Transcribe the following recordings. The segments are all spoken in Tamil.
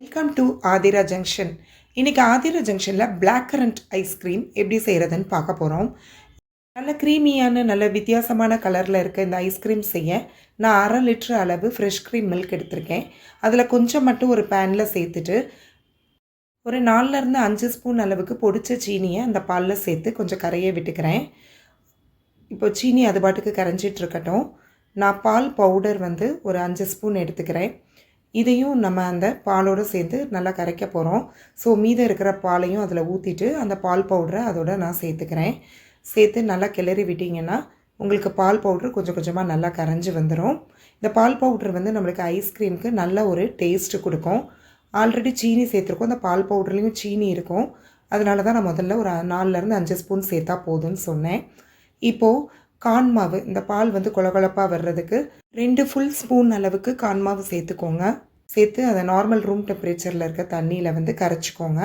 வெல்கம் டு ஆதிரா ஜங்ஷன் இன்றைக்கி ஆதிரா ஜங்ஷனில் பிளாக் கரண்ட் ஐஸ்கிரீம் எப்படி செய்கிறதுன்னு பார்க்க போகிறோம் நல்ல க்ரீமியான நல்ல வித்தியாசமான கலரில் இருக்க இந்த ஐஸ்கிரீம் செய்ய நான் அரை லிட்டர் அளவு ஃப்ரெஷ் க்ரீம் மில்க் எடுத்திருக்கேன். அதில் கொஞ்சம் மட்டும் ஒரு பேனில் சேர்த்துட்டு ஒரு நாலுலேருந்து அஞ்சு ஸ்பூன் அளவுக்கு பொடிச்ச சீனியை அந்த பாலில் சேர்த்து கொஞ்சம் கரையை விட்டுக்கிறேன். இப்போ சீனி அது பாட்டுக்கு கரைஞ்சிட்ருக்கட்டும் நான் பால் பவுடர் வந்து ஒரு அஞ்சு ஸ்பூன் எடுத்துக்கிறேன். இதையும் நம்ம அந்த பாலோடு சேர்த்து நல்லா கரைக்க போகிறோம் ஸோ மீதம் இருக்கிற பாலையும் அதில் ஊற்றிட்டு அந்த பால் பவுடரை அதோட நான் சேர்த்துக்கிறேன். சேர்த்து நல்லா கிளறி விட்டிங்கன்னா உங்களுக்கு பால் பவுட்ரு கொஞ்சம் கொஞ்சமாக நல்லா கரைஞ்சி வந்துடும் இந்த பால் பவுட்ரு வந்து நம்மளுக்கு ஐஸ்கிரீமுக்கு நல்ல ஒரு டேஸ்ட்டு கொடுக்கும். ஆல்ரெடி சீனி சேர்த்துருக்கோம். அந்த பால் பவுடர்லேயும் சீனி இருக்கும். அதனால தான் நான் முதல்ல ஒரு நாலுலேருந்து அஞ்சு ஸ்பூன் சேர்த்தா போதும்னு சொன்னேன். இப்போது கான் மாவு இந்த பால் வந்து கொலகொலப்பாக வர்றதுக்கு ரெண்டு ஃபுல் ஸ்பூன் அளவுக்கு கான்மாவு சேர்த்துக்கோங்க. சேர்த்து அதை நார்மல் ரூம் டெம்பரேச்சரில் இருக்க தண்ணியில் வந்து கரைச்சிக்கோங்க.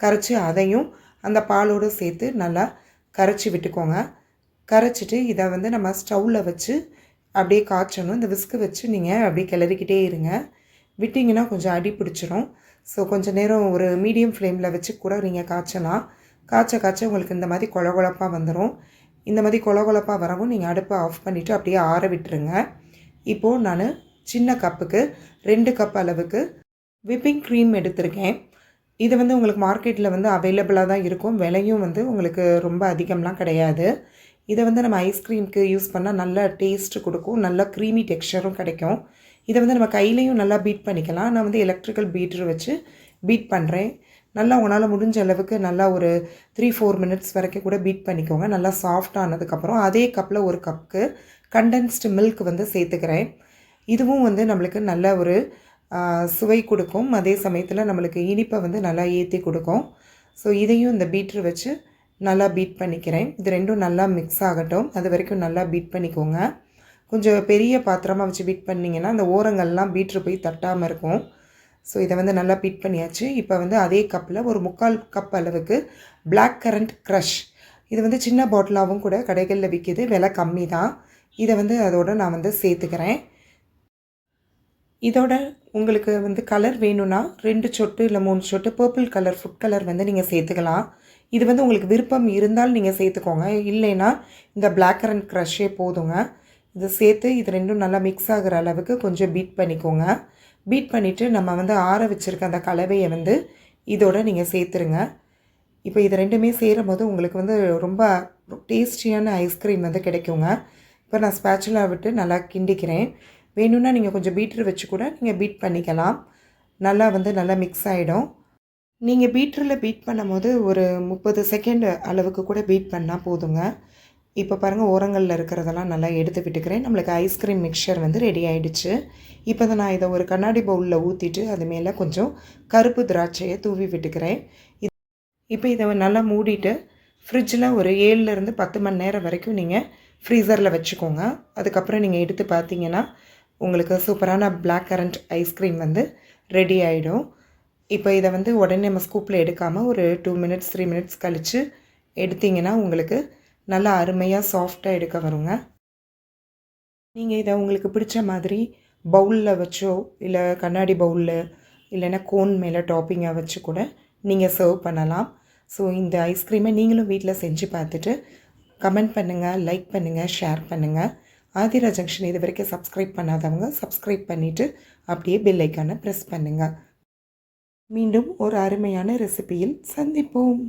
கரைச்சி அதையும் அந்த பாலோடு சேர்த்து நல்லா கரைச்சி விட்டுக்கோங்க. கரைச்சிட்டு இதை வந்து நம்ம ஸ்டவ்வில் வச்சு அப்படியே காய்ச்சணும். இந்த விஸ்க்கு வச்சு நீங்கள் அப்படியே கிளறிக்கிட்டே இருங்க. விட்டிங்கன்னா கொஞ்சம் அடி பிடிச்சிரும். ஸோ கொஞ்சம் நேரம் ஒரு மீடியம் ஃப்ளேமில் வச்சு கூட நீங்கள் காய்ச்சலாம். காய்ச்ச காய்ச்ச உங்களுக்கு இந்த மாதிரி கொழ கொழப்பாக வந்துடும் இந்த மாதிரி கொழகொழப்பாக வரவும் நீங்கள் அடுப்பை ஆஃப் பண்ணிவிட்டு அப்படியே ஆற விட்டுருங்க. இப்போது நான் சின்ன கப்புக்கு ரெண்டு கப் அளவுக்கு விப்பிங் க்ரீம் எடுத்திருக்கேன். இது வந்து உங்களுக்கு மார்க்கெட்டில் வந்து அவைலபிளாக தான் இருக்கும். விலையும் வந்து உங்களுக்கு ரொம்ப அதிகம்லாம் கிடையாது. இதை வந்து நம்ம ஐஸ்கிரீமுக்கு யூஸ் பண்ணால் நல்ல டேஸ்ட்டு கொடுக்கும். நல்ல க்ரீமி டெக்ஸ்டரும் கிடைக்கும். இதை வந்து நம்ம கையிலையும் நல்லா பீட் பண்ணிக்கலாம். நான் வந்து எலக்ட்ரிக்கல் பீட்ரு வச்சு பீட் பண்ணுறேன் நல்லா உங்களால் முடிஞ்ச அளவுக்கு நல்லா ஒரு த்ரீ ஃபோர் மினிட்ஸ் வரைக்கும் கூட பீட் பண்ணிக்கோங்க. நல்லா சாஃப்ட் ஆனதுக்கப்புறம் அதே கப்பில் ஒரு கப்புக்கு கண்டென்ஸ்டு மில்க் வந்து சேர்த்துக்கிறேன். இதுவும் வந்து நம்மளுக்கு நல்ல ஒரு சுவை கொடுக்கும். அதே சமயத்தில் நம்மளுக்கு இனிப்பை வந்து நல்லா ஏற்றி கொடுக்கும். ஸோ இதையும் இந்த பீட்ரு வச்சு நல்லா பீட் பண்ணிக்கிறேன். இது ரெண்டும் நல்லா மிக்ஸ் ஆகட்டும். அது வரைக்கும் நல்லா பீட் பண்ணிக்கோங்க. கொஞ்சம் பெரிய பாத்திரமாக வச்சு பீட் பண்ணிங்கன்னா அந்த ஓரங்கள்லாம் பீட்ரு போய் தட்டாமல் இருக்கும். ஸோ இதை வந்து நல்லா பிட் பண்ணியாச்சு. இப்போ வந்து அதே கப்பில் ஒரு முக்கால் கப் அளவுக்கு பிளாக் கரண்ட் க்ரஷ் இது வந்து சின்ன பாட்டிலாகவும் கூட கடைகளில் விற்கிது விலை கம்மி தான் இதை வந்து அதோடு நான் வந்து சேர்த்துக்கிறேன். இதோட உங்களுக்கு வந்து கலர் வேணும்னா ரெண்டு சொட்டு இல்லை மூணு சொட்டு பர்பிள் கலர் ஃபுட் கலர் வந்து நீங்கள் சேர்த்துக்கலாம். இது வந்து உங்களுக்கு விருப்பம் இருந்தால் நீங்கள் சேர்த்துக்கோங்க. இல்லைன்னா இந்த பிளாக் கரண்ட் க்ரஷ்ஷே போதுங்க. இதை சேர்த்து இது ரெண்டும் நல்லா மிக்ஸ் ஆகிற அளவுக்கு கொஞ்சம் பீட் பண்ணிக்கோங்க. பீட் பண்ணிவிட்டு நம்ம வந்து ஆற வச்சுருக்க அந்த கலவையை வந்து இதோட நீங்கள் சேர்த்துருங்க. இப்போ இது ரெண்டுமே சேரும் போது உங்களுக்கு வந்து ரொம்ப டேஸ்டியான ஐஸ்கிரீம் வந்து கிடைக்குங்க. இப்போ நான் ஸ்பேச்சுலா விட்டு நல்லா கிண்டிக்கிறேன். வேணும்னா நீங்கள் கொஞ்சம் பீட்ரு வச்சு கூட நீங்கள் பீட் பண்ணிக்கலாம். நல்லா வந்து நல்லா மிக்ஸ் ஆகிடும் நீங்கள் பீட்ரில் பீட் பண்ணும்போது ஒரு முப்பது செகண்ட் அளவுக்கு கூட பீட் பண்ணால் போதுங்க. இப்போ பாருங்கள் ஓரங்களில் இருக்கிறதெல்லாம் நல்லா எடுத்து விட்டுக்கிறேன். நம்மளுக்கு ஐஸ்கிரீம் மிக்சர் வந்து ரெடி ஆகிடுச்சு இப்போ தான் நான் இதை ஒரு கண்ணாடி பவுலில் ஊற்றிட்டு அது மேலே கொஞ்சம் கருப்பு திராட்சையை தூவி விட்டுக்கிறேன். இப்போ இதை நல்லா மூடிட்டு ஃப்ரிட்ஜில் ஒரு ஏழுலேருந்து பத்து மணி நேரம் வரைக்கும் நீங்கள் ஃப்ரீசரில் வச்சுக்கோங்க. அதுக்கப்புறம் நீங்கள் எடுத்து பார்த்தீங்கன்னா உங்களுக்கு சூப்பரான பிளாக் கரண்ட் ஐஸ்கிரீம் வந்து ரெடி ஆகிடும் இப்போ இதை வந்து உடனே நம்ம ஸ்கூப்பில் எடுக்காமல் ஒரு டூ மினிட்ஸ் த்ரீ மினிட்ஸ் கழித்து எடுத்திங்கன்னா உங்களுக்கு நல்லா அருமையாக சாஃப்டாக எடுக்க வருங்க. நீங்கள் இதை உங்களுக்கு பிடிச்ச மாதிரி பவுலில் வச்சோ இல்லை கண்ணாடி பவுலில் இல்லைன்னா கோன் மேலே டாப்பிங்காக வச்சு கூட நீங்கள் சர்வ் பண்ணலாம். ஸோ இந்த ஐஸ்கிரீமை நீங்களும் வீட்டில் செஞ்சு பார்த்துட்டு கமெண்ட் பண்ணுங்கள் லைக் பண்ணுங்கள் ஷேர் பண்ணுங்கள் ஆதிரா ஜங்ஷன் இது வரைக்கும் சப்ஸ்கிரைப் பண்ணாதவங்க சப்ஸ்கிரைப் பண்ணிவிட்டு அப்படியே பெல் ஐக்கானை ப்ரெஸ் பண்ணுங்கள் மீண்டும் ஒரு அருமையான ரெசிபியில் சந்திப்போம்.